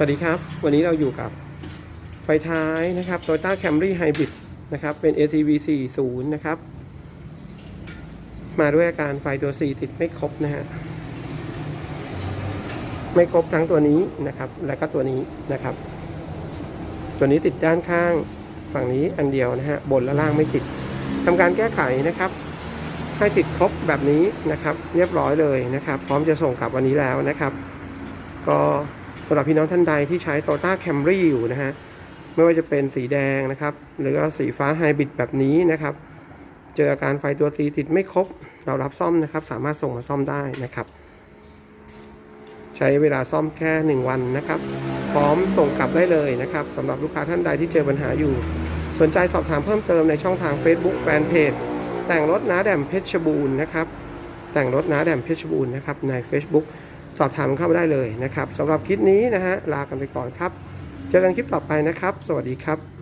สวัสดีครับ วันนี้เราอยู่กับไฟท้ายนะครับ Toyota Camry Hybrid นะครับ เป็น ACV 40นะครับ มาด้วยอาการไฟตัว4ติดไม่ครบนะฮะ ไม่ครบทั้งตัวนี้นะครับ และก็ตัวนี้นะครับ ตัวนี้ติดด้านข้างฝั่งนี้อันเดียวนะฮะ บนและล่างไม่ติดทำการแก้ไขนะครับ ให้ติดครบแบบนี้นะครับ เรียบร้อยเลยนะครับ พร้อมจะส่งกลับวันนี้แล้วนะครับ ก็ สำหรับพี่น้องท่านใดที่ใช้ Toyota Camry อยู่นะฮะไม่ว่าจะเป็นสีแดงนะครับ หรือว่าสีฟ้าไฮบริดแบบนี้นะครับ เจออาการไฟตัวตีติดไม่ครบ เรารับซ่อมนะครับ สามารถส่งมาซ่อมได้นะครับ ใช้เวลาซ่อมแค่ 1 วันนะครับ พร้อมส่งกลับได้เลยนะครับสำหรับลูกค้าท่านใดที่เจอปัญหาอยู่ สนใจสอบถามเพิ่มเติมในช่องทาง Facebook Fanpage แต่งรถน้าแดมเพชรบูรณ์นะครับ แต่งรถน้าแดมเพชรบูรณ์นะครับใน Facebook สอบถามเข้ามาได้เลยนะครับสำหรับคลิปนี้นะฮะลากันไปก่อนครับ เจอกันคลิปต่อไปนะครับ สวัสดีครับ